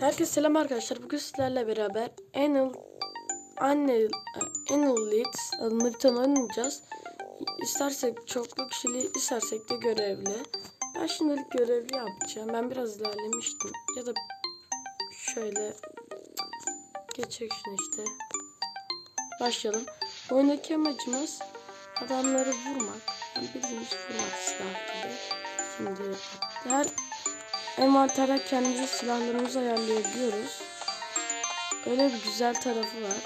Herkese selam arkadaşlar. Bugün sizlerle beraber Anal Anal Anal Leads adında bir tane oynayacağız. İstersek çoklu kişili, istersek de görevli. Ben şimdilik görevli yapacağım. Ben biraz ilerlemiştim. Ya da şöyle geçecek şunu işte. Başlayalım. Oyundaki amacımız adamları vurmak. Yani bildiğimiz vurmak silah gibi. Şimdi her envanterde kendimize silahlarımızı ayarlayabiliyoruz. Öyle bir güzel tarafı var.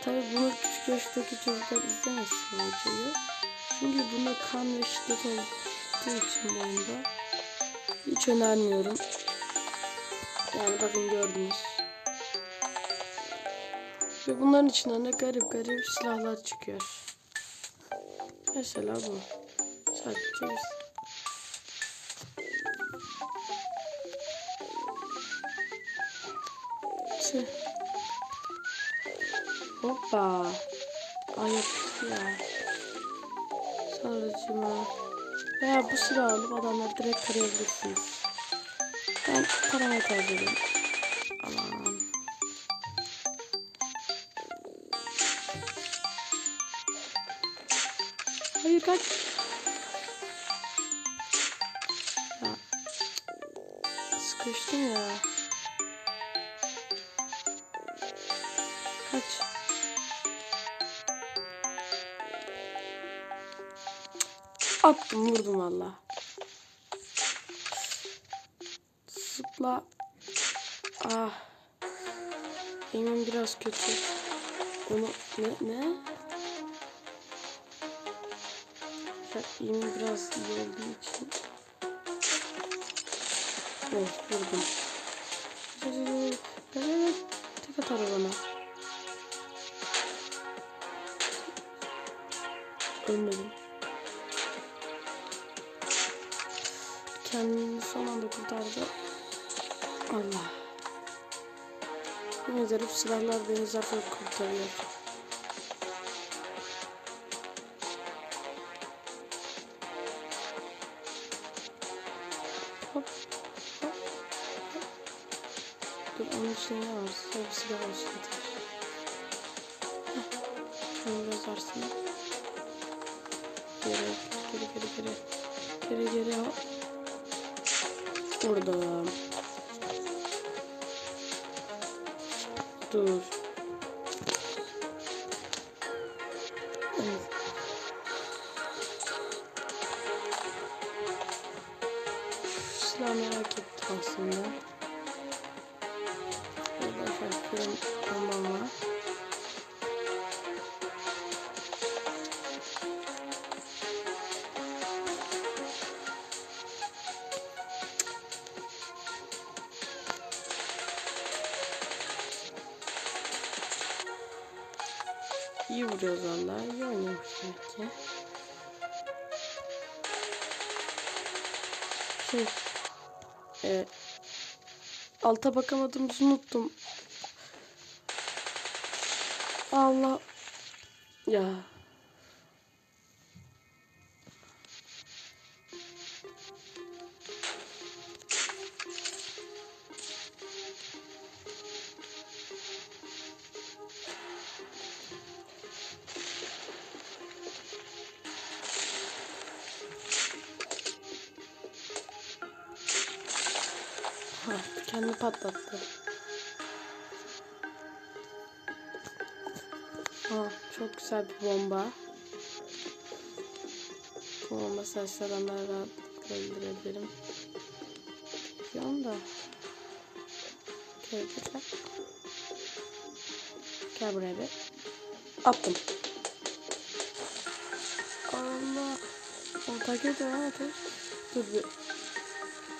Tabi bunu küçük yaştaki çocuklar izlemesin bu videoyu. Çünkü bunda kan ve şiddet olduğu için bu oyunda hiç önermiyorum. Yani bakın gördünüz. Ve bunların içinden de garip garip silahlar çıkıyor. Mesela bu. Sadece bir Tüh. Hoppa. Ay yapıştı ya. Sarıcıma. Veya bu silahı alıp adamları direkt tarayabilirsiniz. Ben paramı tercih Aman. Hayır kaç. Sıkıştım ya. Attım vurdum valla. Zıpla. Ah. Emin biraz kötü. Onu ne ne? Emin biraz iyi olduğu için. Oh vurdum. Tek atar bana. Ölmedim. Kendini son anda kurtardı. Allah. Ederim silahlar beni zaten kurtarıyor. Vurdum. Dur. Alta bakamadığımızı unuttum. Allah. Ya. Kendi patlattı. Ha, çok güzel bir bomba. Bu bomba sayesinde adamları rahatlıkla öldürebilirim. Şu anda. Gel buraya. Gel buraya bir. Attım. Allah. O takip ediyor ha ateş. Dur bir.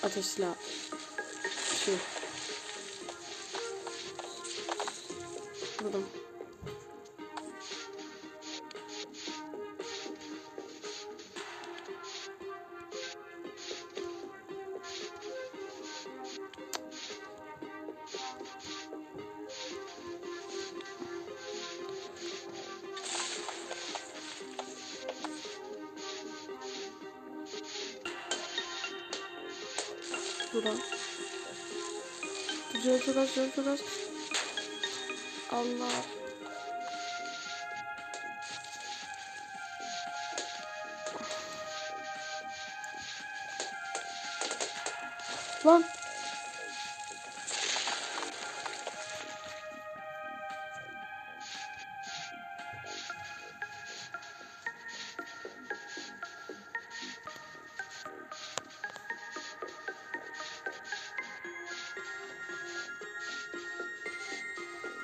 Ateş silahı. Şu. Vurdum. Çok az, çok az. Allah.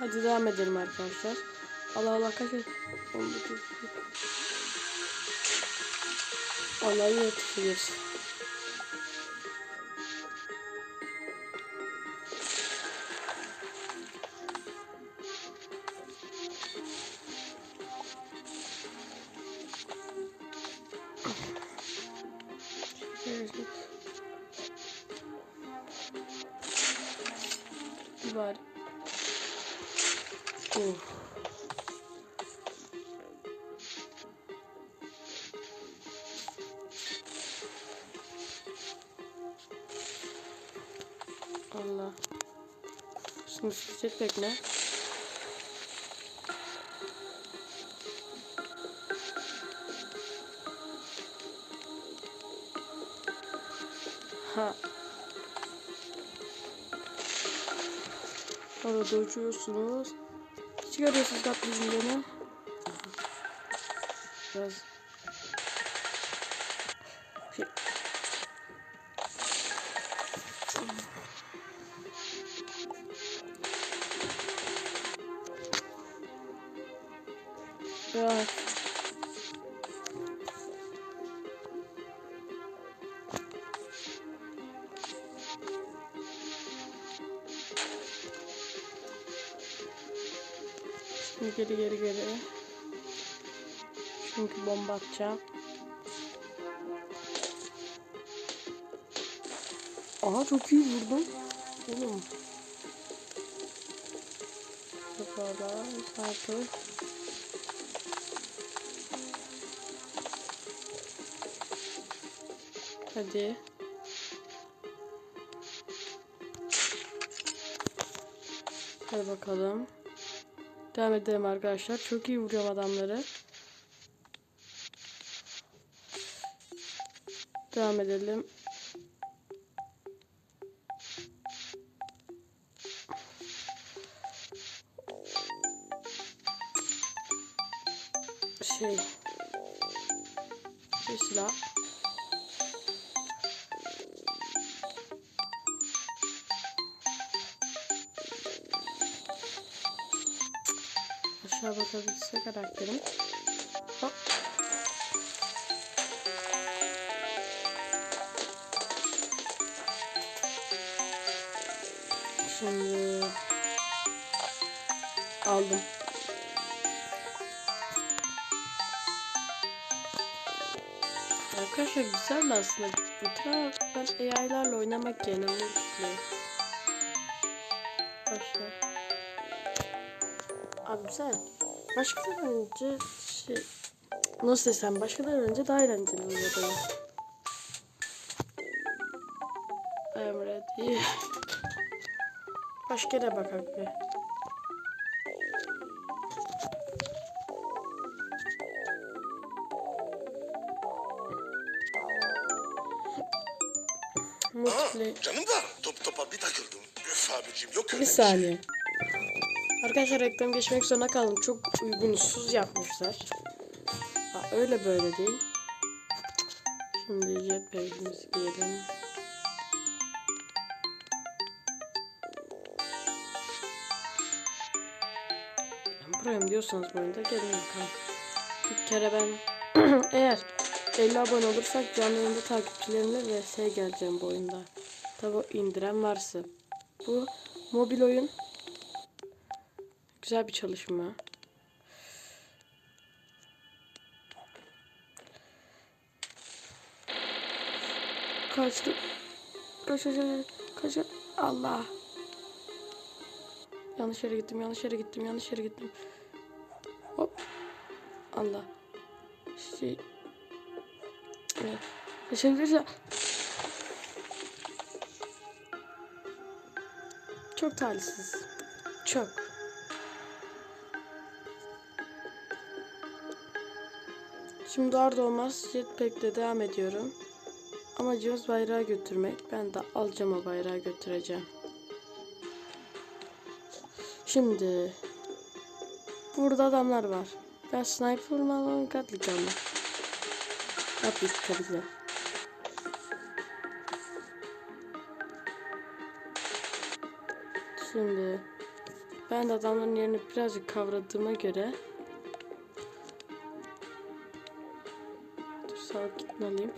Hadi devam edelim arkadaşlar. Allah Allah kaç Allah yetişiriz. Bekle. Ha. Arada uçuyorsunuz. Çıkarıyorsunuz kaplıcını. Biraz bomba atacağım. Aha çok iyi vurdum. Oğlum. Kafalar, sarpı. Hadi. Hadi bakalım. Devam edelim arkadaşlar. Çok iyi vuruyorum adamları. Devam edelim. Şey. Bir silah. Aşağı bakabilse karakterim. Hop. Şimdi aldım. Arkadaşlar güzel aslında. Bütün ben AI'larla oynamak yerine multiplayer. Başla. Abi güzel. Başkadan önce şey... Nasıl desem başkadan önce daha eğlenceli oluyordu. I'm ready. Başka yere bakalım bir. Canım da top topa bir takıldım. Üf abicim yok öyle Bir saniye. Arkadaşlar reklam geçmek zorunda kaldım. Çok uygunsuz yapmışlar. Ha, öyle böyle değil. Şimdi jetpack'imizi giyelim. Pro'yum diyorsanız bu oyunda gelin bakalım. Bir kere ben eğer 50 abone olursak canlı yayında takipçilerimle vs geleceğim bu oyunda. Tabi indiren varsa. Bu mobil oyun. Güzel bir çalışma. Kaçtı. Kaç kaç kaç. kaç- Allah. Yanlış yere gittim, yanlış yere gittim, yanlış yere gittim. Hop. Allah. Şey. Evet. Kaçabiliriz ya. Çok talihsiz. Çok. Şimdi doğar doğmaz jetpack'le devam ediyorum. Amacımız bayrağı götürmek. Ben de alacağım o bayrağı götüreceğim. Şimdi burada adamlar var. Ben sniper mı alalım, gatligan mı? Gatlik tabii ki de. Şimdi ben de adamların yerini birazcık kavradığıma göre Dur sağ kitini alayım.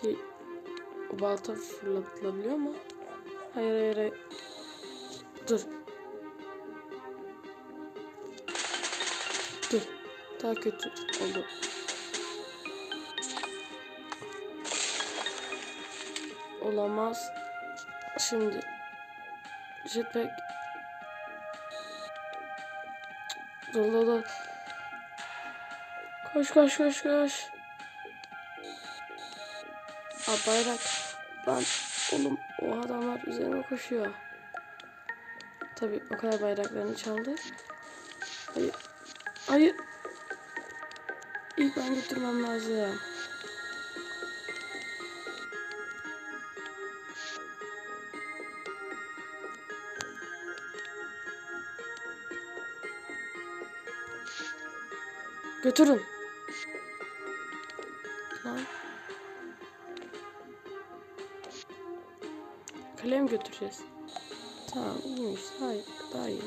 Şey, o balta fırlatılabiliyor mu? Hayır hayır hayır. Dur. Dur. Daha kötü oldu. Olamaz. Şimdi jetpack Dur dur dur. Koş koş koş koş. Aa bayrak. Lan oğlum o adamlar üzerime koşuyor. Tabi o kadar bayraklarını çaldı. Hayır. Hayır. İlk ben götürmem lazım. Götürün. Lan. Kalem götüreceğiz. Tamam iyiymiş. Hayır daha iyi.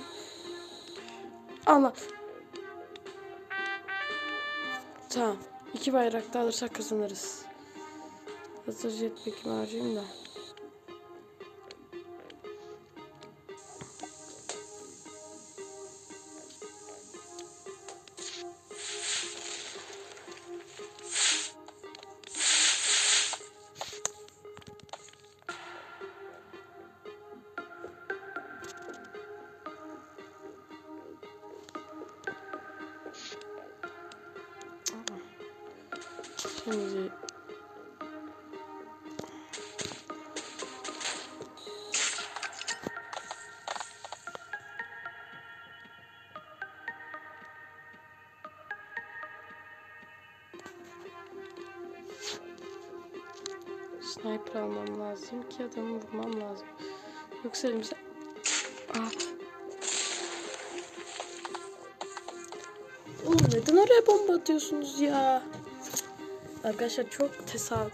Allah. Tamam. İki bayrak daha alırsak kazanırız. Hazır jetpack'imi harcayayım da. Sniper almam lazım ki adamı vurmam lazım. Yoksa elimize... Ah. Oğlum neden oraya bomba atıyorsunuz ya? Arkadaşlar çok tesadüf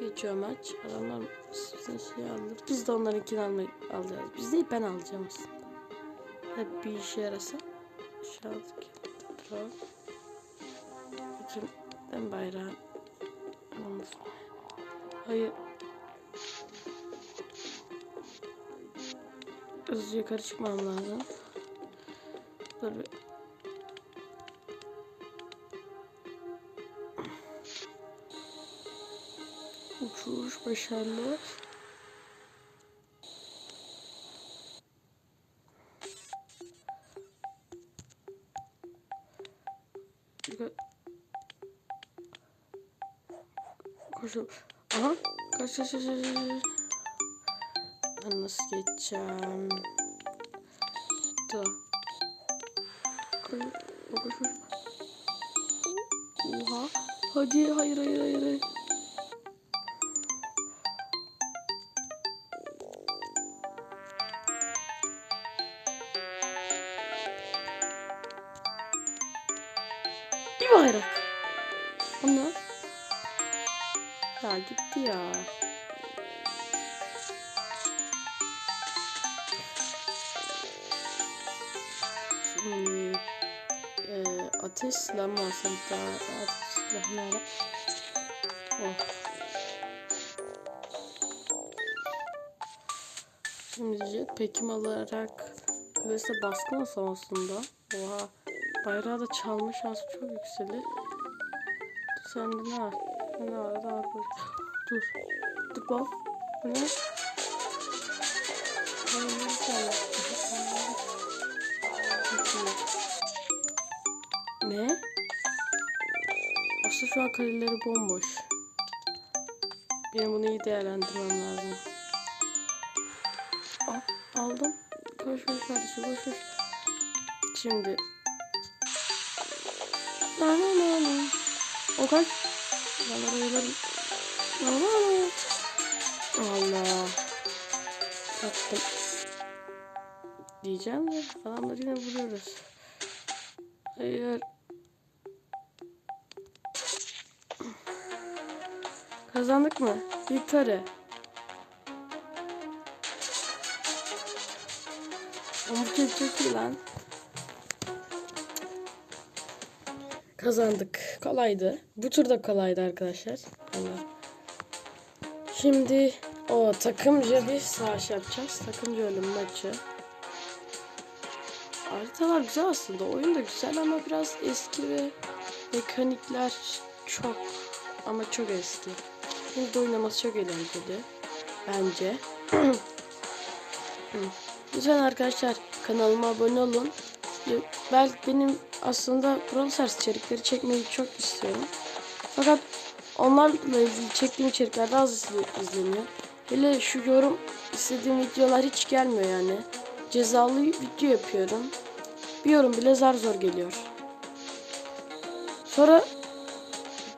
geçiyor maç. Adamlar sizin şeyi alır. Biz de onlarınkini almayı alacağız. Biz değil ben alacağım aslında. Hep bir işe yarasa. Şu aldık. Tamam. Bütün ben bayrağı Olmaz. Hayır. Hızlı yukarı çıkmam lazım. Dur bir. Uçuş başarılı. Ben nasıl geçeceğim? Da. Oha. Hadi hayır hayır hayır hayır. Şimdi e, ateş silahı alsam daha ateş silahı? Oh. Şimdi jetpack'im alarak Kıbrıs'a baskın olsam aslında. Oha. Bayrağı da çalma şansı çok yükselir. Dur sende ne var? Ne var? Var? Dur. Dur bak. Bu ne? Ay, şu an kaleleri bomboş. Benim bunu iyi değerlendirmem lazım. Al, aldım. Koş koş kardeşim koş koş. Şimdi. La la la la. O kaç? Ben bayılırım. La la la. Allah. Attım. Diyeceğim de adamları yine vuruyoruz. Hayır. Kazandık mı? Bu çok çok iyi lan. Kazandık. Kolaydı. Bu tur da kolaydı arkadaşlar. Allah. Şimdi o takımca bir savaş yapacağız. Takımca ölüm maçı. Haritalar güzel aslında. Oyun da güzel ama biraz eski ve mekanikler çok ama çok eski. De oynaması çok eğlenceli. Bence. Lütfen arkadaşlar kanalıma abone olun. Belki benim aslında Brawl Stars içerikleri çekmeyi çok istiyorum. Fakat onlarla ilgili çektiğim içerikler daha az izle- izleniyor. Hele şu yorum istediğim videolar hiç gelmiyor yani. Cezalı video yapıyorum. Bir yorum bile zar zor geliyor. Sonra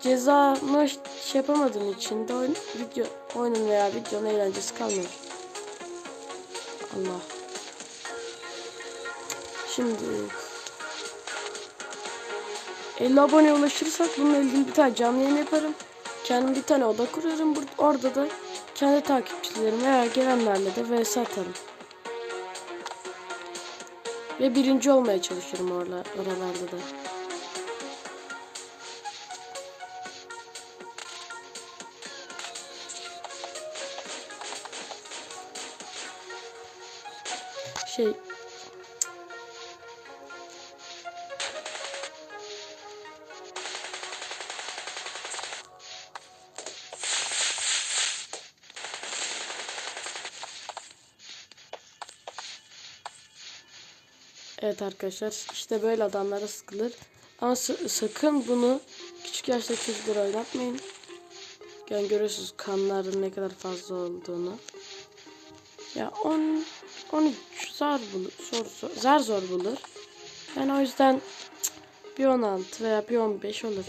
cezamı şey yapamadığım için de oyun, video, oyunun veya videonun eğlencesi kalmıyor. Allah. Şimdi 50 abone ulaşırsak bununla ilgili bir tane canlı yayın yaparım. Kendim bir tane oda kurarım. Orada da kendi takipçilerim veya gelenlerle de vs atarım. Ve birinci olmaya çalışırım orla, oralarda da. Şey Evet arkadaşlar işte böyle adamlara sıkılır. Ama sa- sakın bunu küçük yaşta çocuklara oynatmayın. Yani görüyorsunuz kanların ne kadar fazla olduğunu. Ya 10 13 zar bulur. Zor, zor, zar zor bulur. Yani o yüzden cık, bir 16 veya bir 15 olur.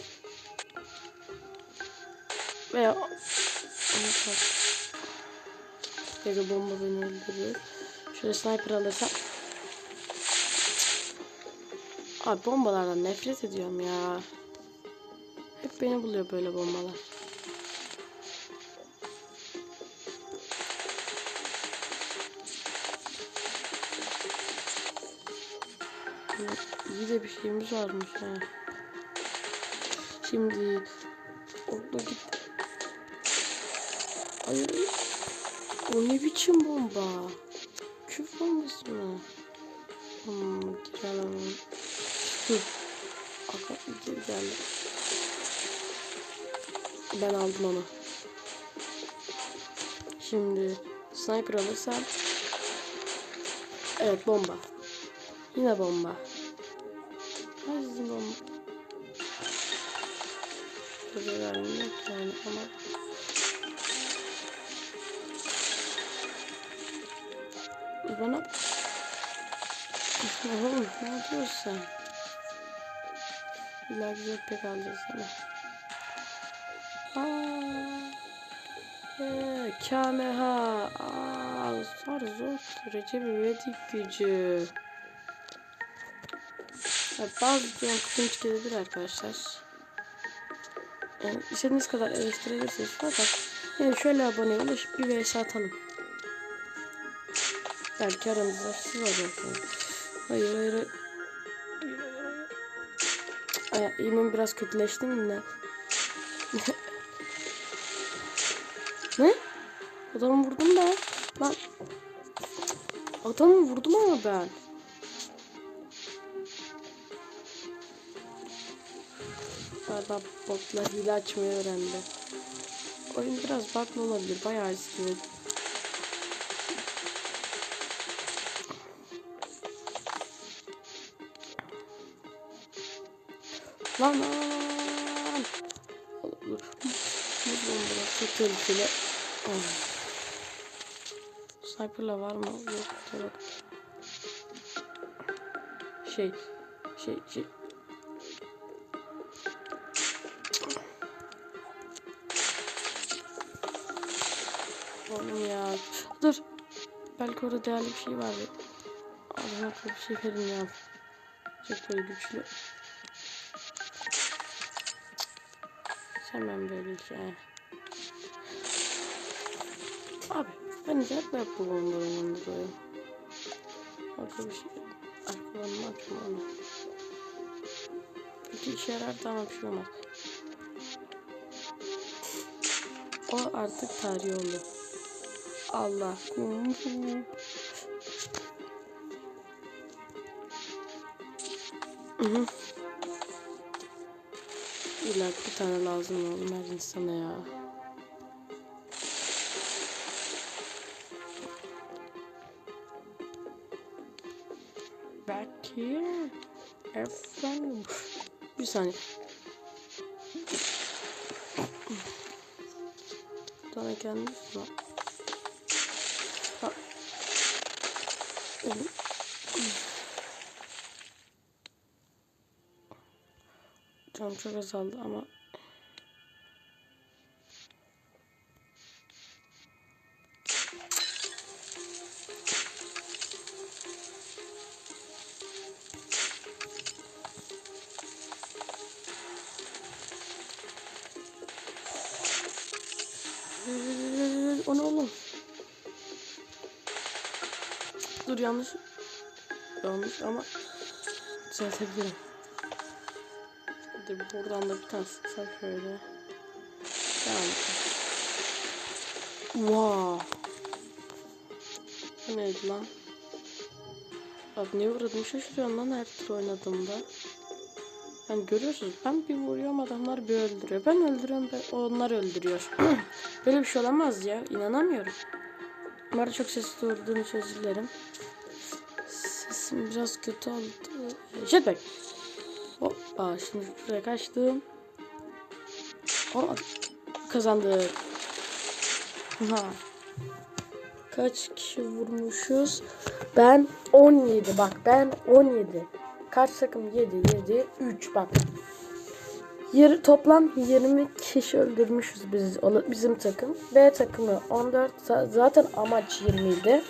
Veya Geri bomba beni öldürür. Şöyle sniper alırsam Abi bombalardan nefret ediyorum ya. Hep beni buluyor böyle bombalar. İyi de bir şeyimiz varmış ha. Şimdi orada git. Hayır. O ne biçim bomba? Küf bombası mı? Hmm, girelim. Dur. Aga geri geldi. Ben aldım onu. Şimdi sniper alırsam. Evet bomba. Yine bomba. Bana Oğlum ne yapıyorsun? İlla güzel pek alacağız. Aaa. Eee Kameha. Zar zor. Recep İvedik gücü. Ya, bazı videolar kısınç gelebilir arkadaşlar. Yani istediğiniz kadar eleştirebilirsiniz fakat yani şöyle abone ulaşıp bir vs atalım. Belki aranızda siz olacaksınız. Hayır hayır. hayır. Hayır, hayır, hayır. Ay, eğimim biraz kötüleşti mi ne? ne? Adamı vurdum ben. Lan. Adamı vurdum ama ben. Galiba botlar hile açmayı öğrendi. Oyun biraz bakma olabilir. Bayağı istiyor. Lan lan. Çok tehlikeli. Oh. Sniper'la var mı? Yok. Yok. Şey. Şey. Şey. Oğlum ya. Dur. Belki orada değerli bir şey var. Adama bir şey verin ya. Çok böyle güçlü. Hemen böyle hikaye. Abi ben de hep hep bu bombaların yanındayım. Arka bir şey. Arkalarını açma onu. Kötü işe yarar ama bir şey olmaz. O artık tarih oldu. Allah. Hı. İlla bir tane lazım oğlum her insana ya. Belki efendim. Bir saniye. Bir kendisi var. Ha. Oğlum. Çok azaldı ama O ne oğlum? Dur yanlış. Yanlış ama düzeltebilirim. Hadi buradan da bir tane sıksak şöyle. Tamam. Wow. Bu neydi lan? Abi ne vurdum şaşırıyorum lan her tur oynadığımda. Yani görüyorsunuz ben bir vuruyorum adamlar bir öldürüyor. Ben öldürüyorum ve onlar öldürüyor. Böyle bir şey olamaz ya. inanamıyorum. Bu çok sesli vurduğum için özür dilerim. Sesim biraz kötü oldu. Jetpack. Hoppa şimdi şuraya kaçtım. Hop kazandık. Ha. Kaç kişi vurmuşuz? Ben 17 bak ben 17. Kaç takım 7 7 3 bak. Yir, toplam 20 kişi öldürmüşüz biz bizim takım. B takımı 14 za- zaten amaç 20 idi.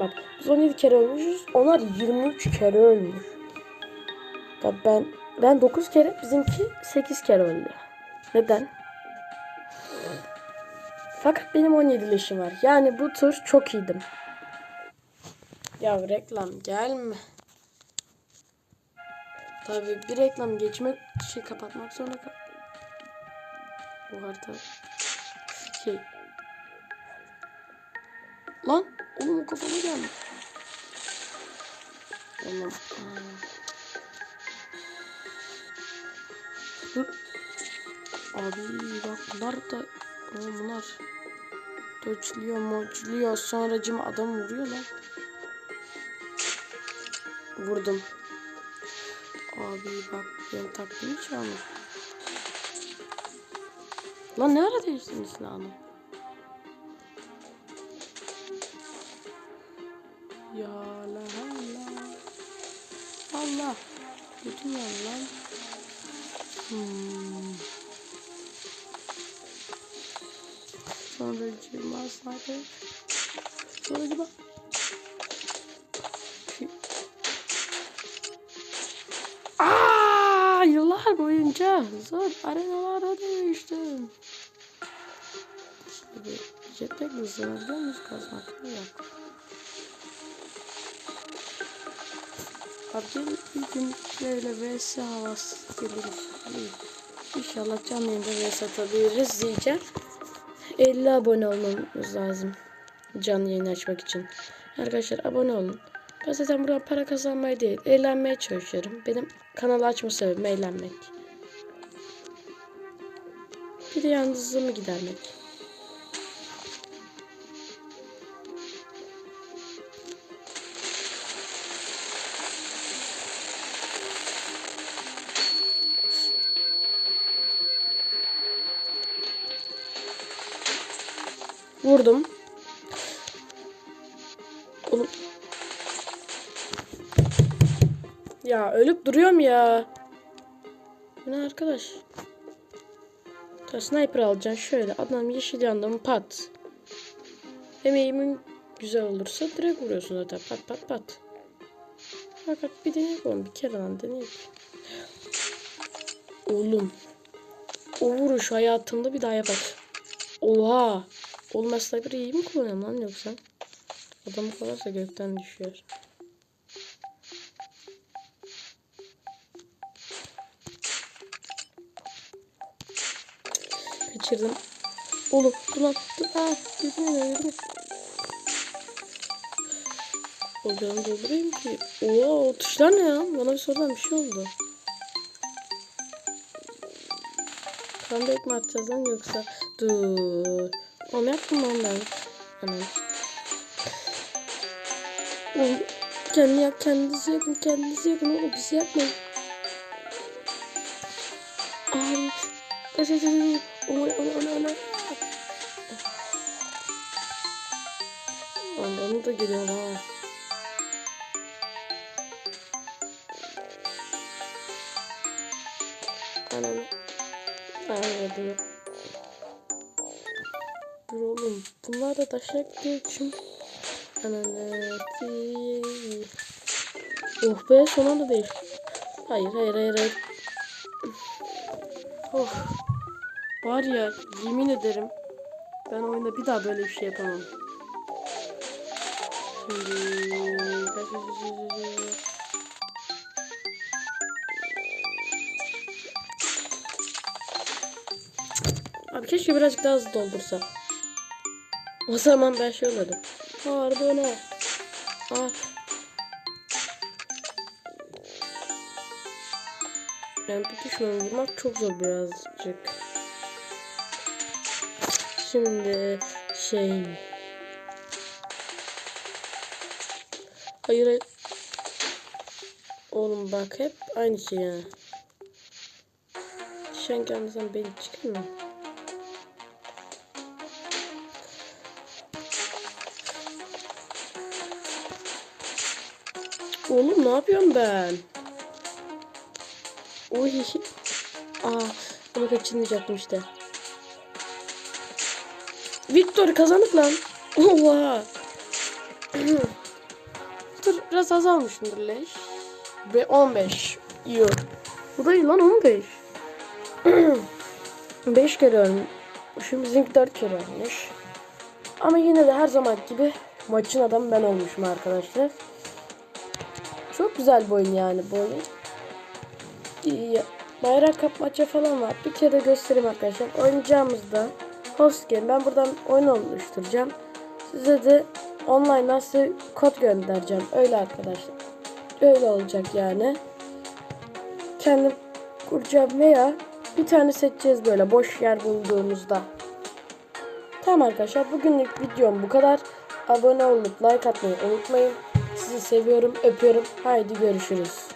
Bak biz 17 kere ölmüşüz. Onlar 23 kere ölmüş. Tabii ben ben 9 kere bizimki 8 kere öldü. Neden? Fakat benim 17 leşim var. Yani bu tur çok iyiydim. Ya reklam gelme. Tabii bir reklam geçmek şey kapatmak zorunda kal. Bu arada şey. Lan oğlum o kafama geldi. Oğlum. aa. Dur. Abi bak bunlar da oğlum bunlar döçlüyor moçluyor sonra cim adam vuruyor lan. Vurdum. Abi bak benim taktiğimi çalmış. Lan ne ara değiştin silahını? Boyunca zor arenalara dövüştüm. Şimdi jetpack hızlanabiliyor muyuz kazmakla yok. Abi bir gün böyle vs havası gelir. İnşallah canlı yayında vs atabiliriz diyeceğim. 50 abone olmamız lazım. Canlı yayın açmak için. Arkadaşlar abone olun. Ben zaten buradan para kazanmayı değil, eğlenmeye çalışıyorum. Benim kanalı açma sebebim eğlenmek. Bir yalnızlığımı gidermek. Vurdum. Oğlum. Ya ölüp duruyorum ya. Bu Ne arkadaş? Ta sniper alacaksın şöyle. Adam yeşil yandı mı pat. Hem eğimin güzel olursa direkt vuruyorsun zaten. Pat pat pat. Fakat bir deneyek oğlum. Bir kere lan deneyek. Oğlum. O vuruş hayatımda bir daha yapak. Oha. Oğlum ben sniper'ı iyi mi kullanıyorum lan yoksa? Adamı kovarsa gökten düşüyor. Kaçırdım. Oğlum lan. Dur. Aa, yürüme yürüme. Olacağını doldurayım ki. Oo o tuşlar ne ya? Bana bir sorudan bir şey oldu. Comeback mi atacağız lan yoksa? Dur. Onu yaptım lan ben. Hemen. Oğlum kendi yap kendinizi yapın kendinizi yapın oğlum bizi yapmayın. Ay. Kaç kaç kaç ona ona. Lan onu da geliyor ha. Ananı. Anladım. Dur oğlum. Bunlar da taşak. Oh be son değil. Hayır hayır hayır. Oh. Var ya yemin ederim ben oyunda bir daha böyle bir şey yapamam. Şimdi Abi keşke birazcık daha hızlı doldursa. O zaman ben şey olurdum. Harbi ne? Aa. Yani bir düşmanı vurmak çok zor birazcık. Şimdi şey... Hayır. Oğlum bak hep aynı şey ya. Sen kendisinden beni çıkıyor mu? Oğlum ne yapıyorum ben? Oy. Aa, bunu kaçırmayacaktım işte. Victor kazandık lan. Oha. Dur biraz azalmışımdır leş. Ve 15. Yo. Bu da iyi lan 15. 5 kere ölmüş. Şimdi bizimki 4 kere ölmüş. Ama yine de her zaman gibi maçın adamı ben olmuşum arkadaşlar. Çok güzel bir oyun yani bu oyun. İyi. Bayrak kapmaca falan var. Bir kere göstereyim arkadaşlar. Oynayacağımızda host game. Ben buradan oyun oluşturacağım. Size de online'dan size kod göndereceğim. Öyle arkadaşlar. Öyle olacak yani. Kendim kuracağım veya bir tane seçeceğiz böyle boş yer bulduğumuzda. Tamam arkadaşlar bugünlük videom bu kadar. Abone olup like atmayı unutmayın. Sizi seviyorum, öpüyorum. Haydi görüşürüz.